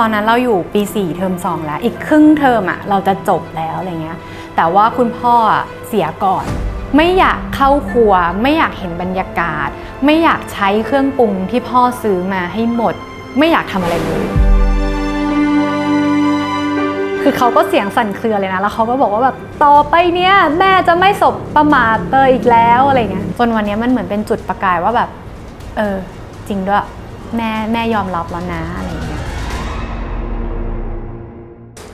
ตอนนั้นเราอยู่ปี 4 เทอม 2 แล้ว อีกครึ่งเทอมอะเราจะจบแล้วอะไรเงี้ยแต่ว่าคุณพ่อเสียก่อน ไม่อยากเข้าครัว ไม่อยากเห็นบรรยากาศ ไม่อยากใช้เครื่องปรุงที่พ่อซื้อมาให้หมด ไม่อยากทำอะไรเลยคือเขาก็เสียงสั่นเครือเลยนะ แล้วเขาก็บอกว่าแบบต่อไปเนี้ยแม่จะไม่สบประมาทเตยอีกแล้วอะไรเงี้ยจนวันเนี้ยมันเหมือนเป็นจุดประกายว่าแบบ เออ จริงด้วยแม่แม่ยอมรับแล้วนะอะไรเงี้ย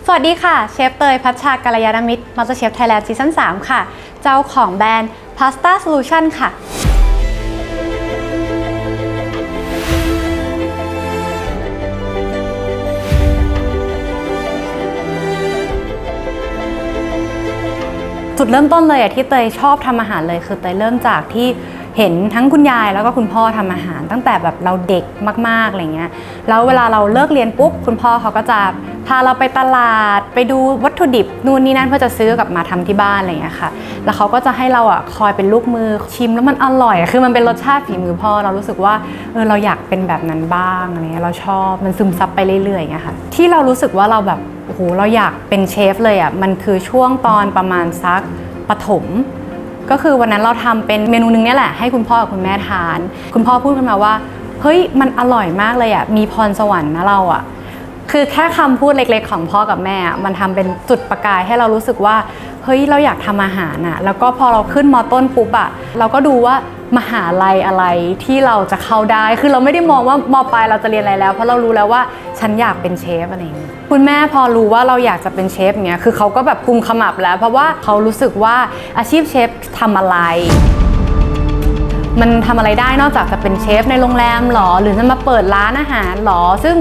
สวัสดีค่ะ เชฟเตยพัชชากัลยาณมิตรมาสเตอร์เชฟไทยแลนด์ซีซั่น3ค่ะ เจ้าของแบรนด์ Pasta Solution ค่ะ จุดเริ่มต้นเลยอะที่เตยชอบทำอาหารเลยคือเตยเริ่มจากที่ เห็นทั้งคุณยายแล้วก็คุณพ่อทำอาหาร ตั้งแต่แบบเราเด็กมากๆอะไรเงี้ยแล้วเวลาเราเลิกเรียนปุ๊บคุณพ่อเขาก็จะพาเราไปตลาด ไปดูวัตถุดิบนู่นนี่นั่นเพื่อจะซื้อกลับมาทำที่บ้านอะไรเงี้ยค่ะ แล้วเขาก็จะให้เราอะคอยเป็นลูกมือชิมแล้วมันอร่อย คือมันเป็นรสชาติฝีมือพ่อเรารู้สึกว่าเออเราอยากเป็นแบบนั้นบ้างอะไรเงี้ยเราชอบมันซึมซับไปเรื่อยๆอย่างเงี้ยค่ะที่เรารู้สึกว่าเราแบบโอ้โหเราอยากเป็นเชฟเลยอะมันคือช่วงตอนประมาณสักปฐม ก็คือวันนั้นเราทำเป็นเมนูนึงเนี่ยแหละให้คุณพ่อกับคุณแม่ทาน คุณพ่อพูดขึ้นมาว่า เฮ้ยมันอร่อยมากเลยอะมีพรสวรรค์นะเราอะคือแค่คำพูดเล็กๆ ของพ่อกับแม่อะมันทำเป็นจุดประกายให้เรารู้สึกว่า เฮ้ยเราอยากทำอาหารอะ แล้วก็พอเราขึ้นมอต้นปุ๊บอะเราก็ดูว่า มหาลัยอะไรที่เราจะเข้าได้ คือเราไม่ได้มองว่ามปลายเราจะเรียนอะไรแล้ว เพราะเรารู้แล้วว่าฉันอยากเป็นเชฟอะไรอย่างเงี้ยคุณแม่พอรู้ว่าเราอยากจะเป็นเชฟเงี้ยคือเขาก็แบบกุมขมับแล้ว เพราะว่าเขารู้สึกว่าอาชีพเชฟทำอะไร มันทำอะไรได้นอกจากจะเป็นเชฟในโรงแรมหรอ หรือจะมาเปิดร้านอาหารหรอ ซึ่ง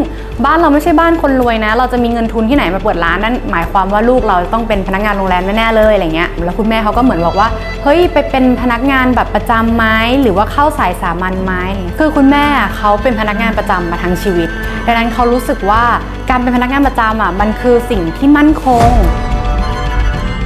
บ้านเราไม่ใช่บ้านคนรวยนะ เราจะมีเงินทุนที่ไหนมาเปิดร้านนั่นหมายความว่าลูกเราต้องเป็นพนักงานโรงแรมแน่ๆเลยอะไรเงี้ยแล้วคุณแม่เขาก็เหมือนบอกว่าเฮ้ยไปเป็นพนักงานแบบประจำไหมหรือว่าเข้าสายสามัญไหมคือคุณแม่เขาเป็นพนักงานประจำมาทั้งชีวิต ดังนั้นเขารู้สึกว่าการเป็นพนักงานประจำอะมันคือสิ่งที่มั่นคง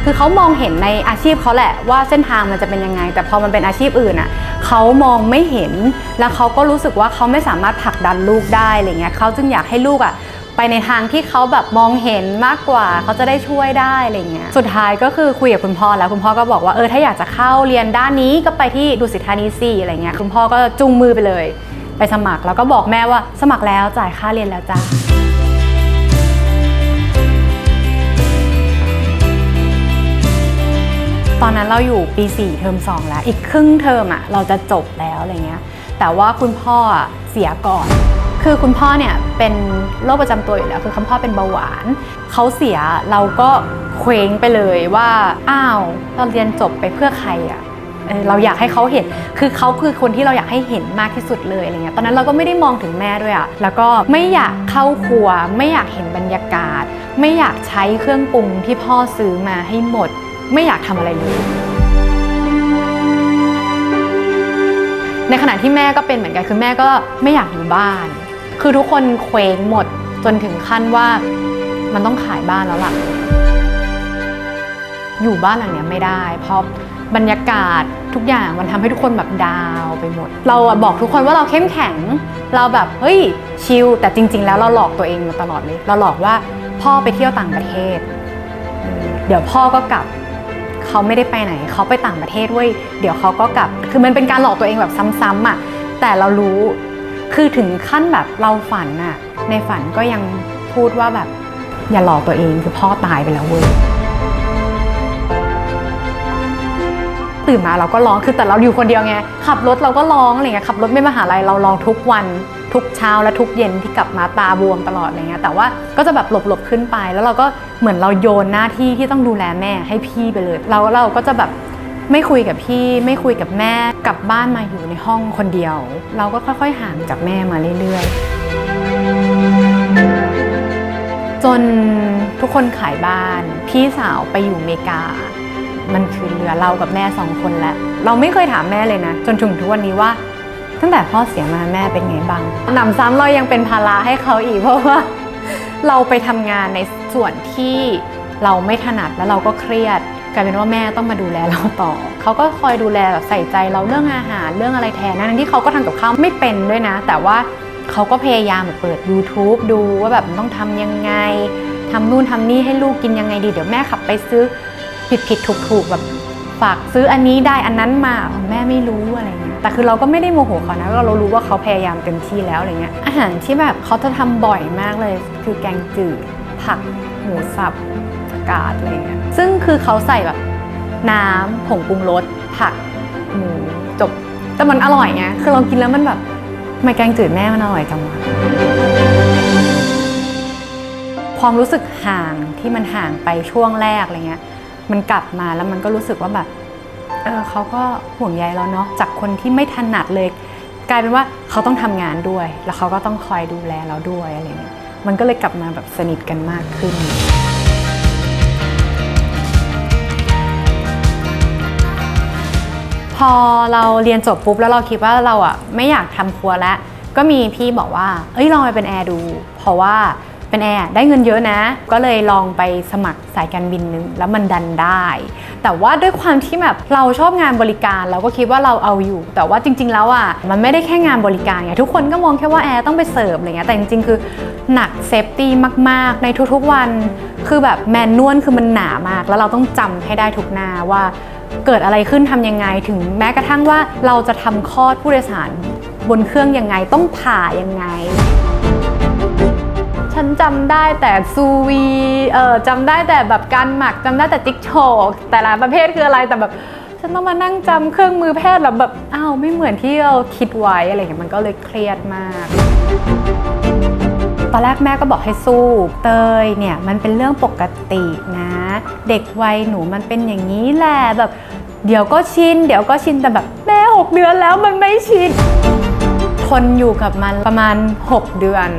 คือเขามองเห็นในอาชีพเขาแหละว่าเส้นทางมันจะเป็นยังไง แต่พอมันเป็นอาชีพอื่นอะเขามองไม่เห็น แล้วเขาก็รู้สึกว่าเขาไม่สามารถผลักดันลูกได้อะไรเงี้ยเขาจึงอยากให้ลูกอะไปในทางที่เขาแบบมองเห็นมากกว่าเขาจะได้ช่วยได้อะไรเงี้ย สุดท้ายก็คือคุยกับคุณพ่อแล้วคุณพ่อก็บอกว่าเออถ้าอยากจะเข้าเรียนด้านนี้ก็ไปที่ดุสิตธานีซีอะไรเงี้ยคุณพ่อก็จุงมือไปเลย ไปสมัครแล้วก็บอกแม่ว่าสมัครแล้วจ่ายค่าเรียนแล้วจ้า ตอนนั้นเราอยู่ปี 4 เทอม 2 แล้ว อีกครึ่งเทอมอะเราจะจบแล้วอะไรเงี้ย แต่ว่าคุณพ่อเสียก่อน คือคุณพ่อเนี่ยเป็นโรคประจำตัวอยู่แล้ว คือคุณพ่อเป็นเบาหวาน เขาเสียเราก็เคว้งไปเลยว่า อ้าว เราเรียนจบไปเพื่อใครอะเราอยากให้เขาเห็น คือเขาคือคนที่เราอยากให้เห็นมากที่สุดเลยอะไรเงี้ย ตอนนั้นเราก็ไม่ได้มองถึงแม่ด้วยอะแล้วก็ไม่อยากเข้าครัว ไม่อยากเห็นบรรยากาศ ไม่อยากใช้เครื่องปรุงที่พ่อซื้อมาให้หมด ไม่อยากทำอะไรเลย ในขณะที่แม่ก็เป็นเหมือนกันคือแม่ก็ไม่อยากอยู่บ้าน คือทุกคนเคว้งหมดจนถึงขั้นว่ามันต้องขายบ้านแล้วล่ะ อยู่บ้านหลังเนี้ยไม่ได้ เพราะบรรยากาศทุกอย่างมันทำให้ทุกคนแบบดาวไปหมด เราบอกทุกคนว่าเราเข้มแข็ง เราแบบเฮ้ยชิลแต่จริง ๆ แล้วเราหลอกตัวเองมาตลอดเลย เราหลอกว่าพ่อไปเที่ยวต่างประเทศ เดี๋ยวพ่อก็กลับ เขาไม่ได้ไปไหน เขาไปต่างประเทศเว้ยเดี๋ยวเขาก็กลับ คือมันเป็นการหลอกตัวเองแบบซ้ำๆอะแต่เรารู้คือถึงขั้นแบบเราฝันอะในฝันก็ยังพูดว่าแบบอย่าหลอกตัวเองคือพ่อตายไปแล้วเว้ย ตื่นมาเราก็ร้องคือแต่เราอยู่คนเดียวไงขับรถเราก็ร้องอะไรเงี้ยขับรถไม่มาหาลัยเราร้องทุกวันทุกเช้าและทุกเย็นที่กลับมาตาบวมตลอดอะไรเงี้ยแต่ว่าก็จะแบบหลบๆขึ้นไป แล้วเราก็เหมือนเราโยนหน้าที่ที่ต้องดูแลแม่ให้พี่ไปเลยเราเราก็จะแบบไม่คุยกับพี่ไม่คุยกับแม่กลับบ้านมาอยู่ในห้องคนเดียว เราก็ค่อยๆห่างจากแม่มาเรื่อยๆ จนทุกคนขายบ้าน พี่สาวไปอยู่อเมริกา มันคือเหลือเรากับแม่สองคนแล้ว เราไม่เคยถามแม่เลยนะ จนถึงทุกวันนี้ว่า ตั้งแต่พ่อเสียมาแม่เป็นไงบ้างหนำซ้ำเรายังเป็นภาระให้เขาอีกเพราะว่า เราไปทำงานในส่วนที่เราไม่ถนัดแล้วเราก็เครียดกลายเป็นว่าแม่ต้องมาดูแลเราต่อ เขาก็คอยดูแลแบบใส่ใจเราเรื่องอาหารเรื่องอะไรแทนนั้นที่เขาก็ทำกับข้าวไม่เป็นด้วยนะ แต่ว่าเขาก็พยายามแบบเปิด YouTube ดูว่าแบบมันต้องทำยังไงทำนู่นทำนี่ให้ลูกกินยังไงดี เดี๋ยวแม่ขับไปซื้อ ผิดผิดถูกถูกแบบฝากซื้ออันนี้ได้อันนั้นมาแม่ไม่รู้อะไรเงี้ยแต่คือเราก็ไม่ได้โมโหเขานะเรารู้ว่าเขาพยายามเต็มที่แล้วอะไรเงี้ยอาหารที่แบบเขาจะทำบ่อยมากเลย คือแกงจืดผักหมูสับกาดอะไรเงี้ยซึ่งคือเขาใส่แบบน้ำผงปรุงรสผักหมูจบ แต่มันอร่อยไงคือเรากินแล้วมันแบบทำไมแกงจืดแม่มันอร่อยจังวะความรู้สึกห่างที่มันห่างไปช่วงแรกอะไรเงี้ย มันกลับมาแล้วมันก็รู้สึกว่าแบบเออเขาก็ห่วงใยเราเนาะจากคนที่ไม่ถนัดเลย กลายเป็นว่าเขาต้องทำงานด้วย แล้วเขาก็ต้องคอยดูแลเราด้วยอะไรเงี้ยมันก็เลยกลับมาแบบสนิทกันมากขึ้นพอเราเรียนจบปุ๊บแล้วเราคิดว่าเราอะไม่อยากทำครัวแล้ว ก็มีพี่บอกว่า เอ้ยลองไปเป็นแอร์ดู เพราะว่า เป็นแอร์ได้เงินเยอะนะ ก็เลยลองไปสมัครสายการบินนึงแล้วมันดันได้ แต่ว่าด้วยความที่แบบเราชอบงานบริการเราก็คิดว่าเราเอาอยู่ แต่ว่าจริง ๆ แล้วอะมันไม่ได้แค่งานบริการไงทุกคนก็มองแค่ว่าแอร์ต้องไปเสิร์ฟอะไรเงี้ยแต่จริงๆ คือหนักเซฟตี้มาก ๆ ในทุกๆวันคือแบบแมนนวลคือมันหนามาก แล้วเราต้องจำให้ได้ทุกหน้าว่าเกิดอะไรขึ้นทำยังไงถึงแม้กระทั่งว่าเราจะทำคลอดผู้โดยสารบนเครื่องยังไงต้องผ่ายังไง ฉันจำได้แต่ซูวีเออจำได้แต่แบบการหมักจำได้แต่จิ๊กโชว์แต่ละประเภทคืออะไรแต่แบบฉันต้องมานั่งจำเครื่องมือแพทย์แล้วแบบอ้าวไม่เหมือนที่เราคิดไว้อะไรอย่างเงี้ยมันก็เลยเครียดมากตอนแรกแม่ก็บอกให้สู้ เตยเนี่ยมันเป็นเรื่องปกตินะ เด็กวัยหนูมันเป็นอย่างนี้แหละแบบ เดี๋ยวก็ชินเดี๋ยวก็ชินแต่แบบแม่หกเดือนแล้วมันไม่ชิน ทนอยู่กับมันประมาณ 6 เดือน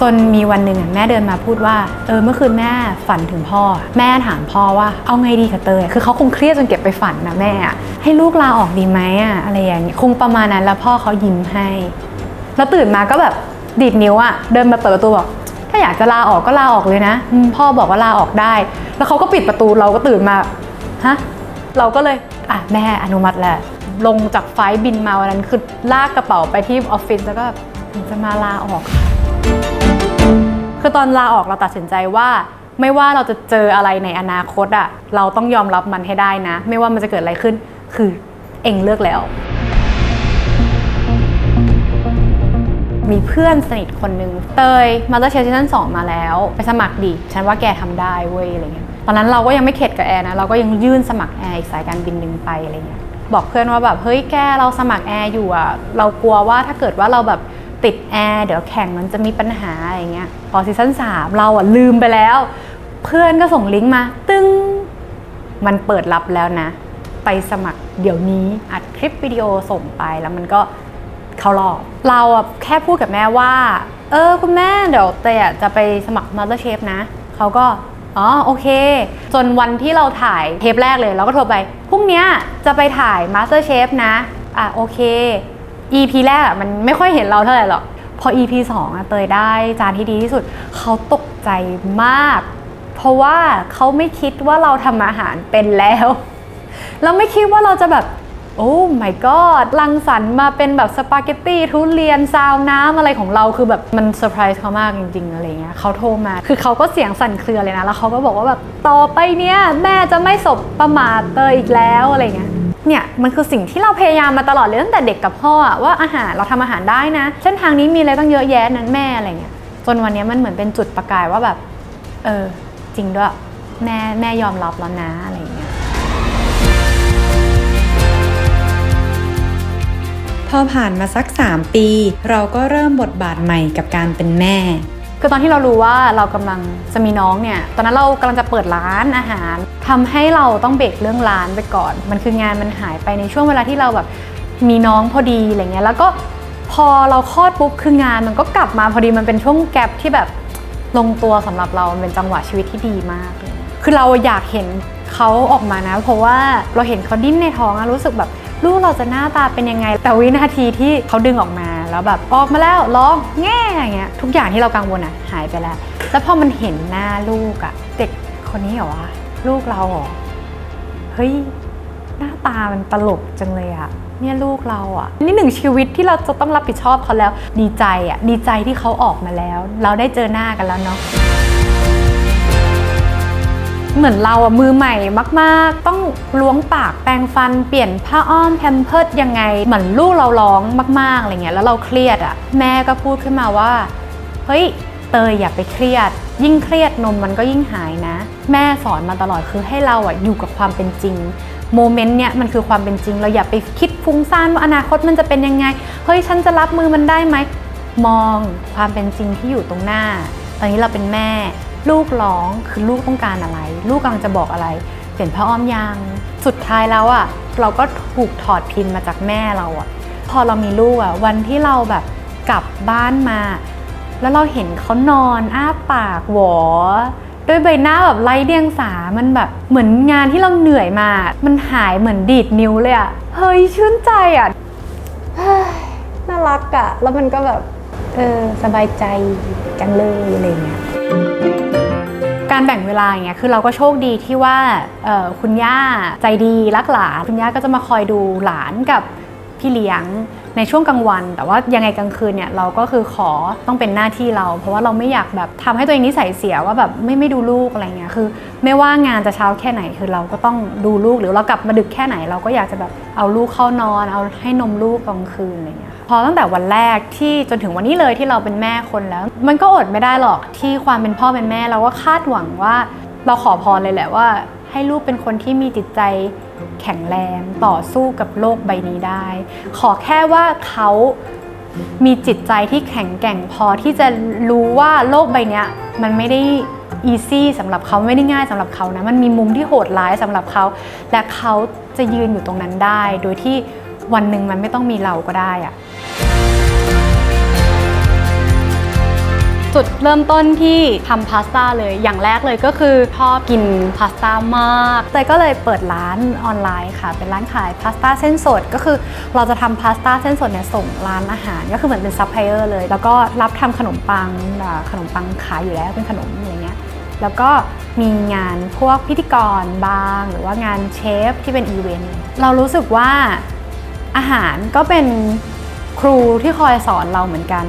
จนมีวันหนึ่งแม่เดินมาพูดว่า เออเมื่อคืนแม่ฝันถึงพ่อ แม่ถามพ่อว่าเอาไงดีกับเตยคือเขาคงเครียดจนเก็บไปฝันนะแม่อะให้ลูกลาออกดีไหมอะอะไรอย่างเงี้ยคงประมาณนั้นแล้วพ่อเขายิ้มให้ แล้วตื่นมาก็แบบดีดนิ้วอะเดินมาเปิดประตูบอกถ้าอยากจะลาออกก็ลาออกเลยนะพ่อบอกว่าลาออกได้ แล้วเขาก็ปิดประตูเราก็ตื่นมาฮะเราก็เลยอะแม่อนุมัติแหละ ลงจากไฟล์บินมาวันนั้นคือลากกระเป๋าไปที่ออฟฟิศแล้วก็จะมาลาออกค่ะคือตอนลาออกเราตัดสินใจว่า ไม่ว่าเราจะเจออะไรในอนาคตอะเราต้องยอมรับมันให้ได้นะ ไม่ว่ามันจะเกิดอะไรขึ้นคือเองเลือกแล้ว มีเพื่อนสนิทคนหนึ่งเตยมาเตอร์เชฟซีซั่น2มาแล้ว ไปสมัครดิฉันว่าแกทำได้เว้ยอะไรเงี้ยตอนนั้นเราก็ยังไม่เข็ดกับแอร์นะเราก็ยังยื่นสมัครแอร์อีกสายการบินหนึ่งไปอะไรเงี้ย บอกเพื่อนว่าแบบเฮ้ยแกเราสมัครแอร์อยู่อะเรากลัวว่าถ้าเกิดว่าเราแบบติดแอร์เดี๋ยวแข่งมันจะมีปัญหาอะไรเงี้ยพอซีซั่น3เราอะลืมไปแล้ว เพื่อนก็ส่งลิงก์มา ตึ้งมันเปิดรับแล้วนะ ไปสมัครเดี๋ยวนี้อัดคลิปวิดีโอส่งไปแล้วมันก็เขารอบเราอะแค่พูดกับแม่ว่า เออคุณแม่เดี๋ยวเตยอะจะไปสมัครมาสเตอร์เชฟนะเขาก็ อ๋อโอเค จนวันที่เราถ่ายเทปแรกเลยเราก็โทรไปพรุ่งนี้จะไปถ่ายมาสเตอร์เชฟนะ อะโอเค EP แรกมันไม่ค่อยเห็นเราเท่าไหร่หรอก พอ EP 2อะเตยได้จานที่ดีที่สุด เขาตกใจมาก เพราะว่าเขาไม่คิดว่าเราทำอาหารเป็นแล้ว เราไม่คิดว่าเราจะแบบ โอ้ my god รังสรรมาเป็นแบบสปาเกตตี้ทุเรียนซาวน้ำอะไรของเราคือแบบมันเซอร์ไพรส์เขามากจริงๆอะไรเงี้ยเขาโทรมา คือเขาก็เสียงสั่นเครือเลยนะ แล้วเขาก็บอกว่าแบบต่อไปเนี้ยแม่จะไม่สบประมาทเตยอีกแล้วอะไรเงี้ยเนี่ยมันคือสิ่งที่เราพยายามมาตลอดเลยตั้งแต่เด็กกับพ่อว่าอาหารเราทำอาหารได้นะเส้นทางนี้มีอะไรตั้งเยอะแยะนั้นแม่อะไรเงี้ยจนวันนี้มันเหมือนเป็นจุดประกายว่าแบบ เออ จริงด้วย แม่แม่ยอมรับแล้วนะอะไรเงี้ย อผ่านมาสัก 3 ปี เราก็เริ่มบทบาทใหม่กับการเป็นแม่คือตอนที่เรารู้ว่าเรากำลังจะมีน้องเนี่ย ตอนนั้นเรากำลังจะเปิดร้านอาหารทำให้เราต้องเบรกเรื่องร้านไปก่อน มันคืองานมันหายไปในช่วงเวลาที่เราแบบมีน้องพอดีอะไรเงี้ย แล้วก็พอเราคลอดปุ๊บคืองานมันก็กลับมาพอดีมันเป็นช่วงแกลบที่แบบลงตัวสำหรับเราเป็นจังหวะชีวิตที่ดีมากเลยคือเราอยากเห็นเขาออกมานะ เพราะว่าเราเห็นเขาดิ้นในท้องอะรู้สึกแบบ ลูกเราจะหน้าตาเป็นยังไง แต่วินาทีที่เขาดึงออกมา แล้วแบบออกมาแล้วร้องแง่อย่างเงี้ยทุกอย่างที่เรากังวลอะหายไปแล้ว แล้วพอมันเห็นหน้าลูกอะเด็กคนนี้เหรอวะลูกเราเหรอเฮ้ยหน้าตามันตลกจังเลยอะเนี่ยลูกเราอะ่ะนี่หนึ่งชีวิตที่เราจะต้องรับผิดชอบเขาแล้ว ดีใจอะดีใจที่เขาออกมาแล้ว เราได้เจอหน้ากันแล้วเนาะ เหมือนเราอะมือใหม่มากๆ ต้องล้วงปากแปรงฟันเปลี่ยนผ้าอ้อมแพมเพิร์ดยังไง เหมือนลูกเราร้องมากๆอะไรเงี้ยแล้วเราเครียดอะแม่ก็พูดขึ้นมาว่า เฮ้ยเตยอย่าไปเครียด ยิ่งเครียดนมมันก็ยิ่งหายนะ แม่สอนมาตลอดคือให้เราอะอยู่กับความเป็นจริงโมเมนต์เนี้ยมันคือความเป็นจริง เราอย่าไปคิดฟุ้งซ่านว่าอนาคตมันจะเป็นยังไง เฮ้ยฉันจะรับมือมันได้ไหมมองความเป็นจริงที่อยู่ตรงหน้า ตอนนี้เราเป็นแม่ ลูกร้องคือลูกต้องการอะไร ลูกกำลังจะบอกอะไร เปลี่ยนผ้าอ้อมยาง สุดท้ายแล้วอะ่ะเราก็ถูกถอดพินมาจากแม่เราอะ่ะพอเรามีลูกอะ่ะวันที่เราแบบกลับบ้านมา แล้วเราเห็นเขานอนอ้าปากหวอด้วยใบหน้าแบบไร้เดียงสา มันแบบเหมือนงานที่เราเหนื่อยมา มันหายเหมือนดีดนิ้วเลยอะเฮ้ยชื่นใจอะน่ารักอะแล้วมันก็แบบ เออ สบายใจจังเลยอะไรเงี้ย การแบ่งเวลาอย่างเงี้ยคือเราก็โชคดีที่ว่าคุณย่าใจดีรักหลานคุณย่าก็จะมาคอยดูหลานกับพี่เลี้ยงในช่วงกลางวัน แต่ว่ายังไงกลางคืนเนี่ยเราก็คือขอต้องเป็นหน้าที่เรา เพราะว่าเราไม่อยากแบบทำให้ตัวเองนิสัยเสียว่าแบบไม่ไม่ดูลูกอะไรเงี้ยคือ ไม่ว่างานจะเช้าแค่ไหนคือเราก็ต้องดูลูกหรือเรากลับมาดึกแค่ไหน เราก็อยากจะแบบเอาลูกเข้านอน เอาให้นมลูกกลางคืนอะไรเงี้ย พอตั้งแต่วันแรกที่จนถึงวันนี้เลยที่เราเป็นแม่คนแล้ว มันก็อดไม่ได้หรอกที่ความเป็นพ่อเป็นแม่เราก็คาดหวังว่า เราขอพรเลยแหละว่า ให้ลูกเป็นคนที่มีจิตใจแข็งแรงต่อสู้กับโลกใบนี้ได้ ขอแค่ว่าเขามีจิตใจที่แข็งแกร่งพอที่จะรู้ว่าโลกใบนี้มันไม่ได้อีซี่สำหรับเขาไม่ได้ง่ายสำหรับเขานะ มันมีมุมที่โหดร้ายสำหรับเขา และเขาจะยืนอยู่ตรงนั้นได้ โดยที่ วันหนึ่งมันไม่ต้องมีเราก็ได้อะจุดเริ่มต้นที่ทำพาสต้าเลยอย่างแรกเลยก็คือชอบกินพาสต้ามากเตยก็เลยเปิดร้านออนไลน์ค่ะ เป็นร้านขายพาสต้าเส้นสด ก็คือเราจะทำพาสต้าเส้นสดเนี่ยส่งร้านอาหาร ก็คือเหมือนเป็นซัพพลายเออร์เลย แล้วก็รับทำขนมปังขนมปังขายอยู่แล้วเป็นขนมอะไรเงี้ยแล้วก็มีงานพวกพิธีกรบาง หรือว่างานเชฟที่เป็นอีเวนต์เรารู้สึกว่า อาหารก็เป็นครูที่คอยสอนเราเหมือนกัน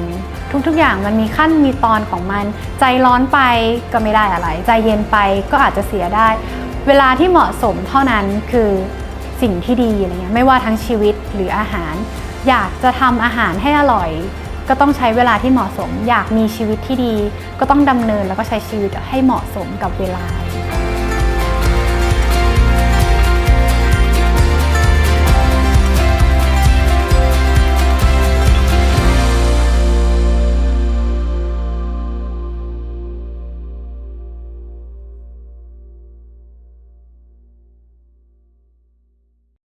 ทุกๆอย่างมันมีขั้นมีตอนของมัน ใจร้อนไปก็ไม่ได้อะไร ใจเย็นไปก็อาจจะเสียได้ เวลาที่เหมาะสมเท่านั้นคือสิ่งที่ดีอะไรเงี้ยไม่ว่าทั้งชีวิตหรืออาหาร อยากจะทำอาหารให้อร่อย ก็ต้องใช้เวลาที่เหมาะสม อยากมีชีวิตที่ดี ก็ต้องดำเนินแล้วก็ใช้ชีวิตให้เหมาะสมกับเวลา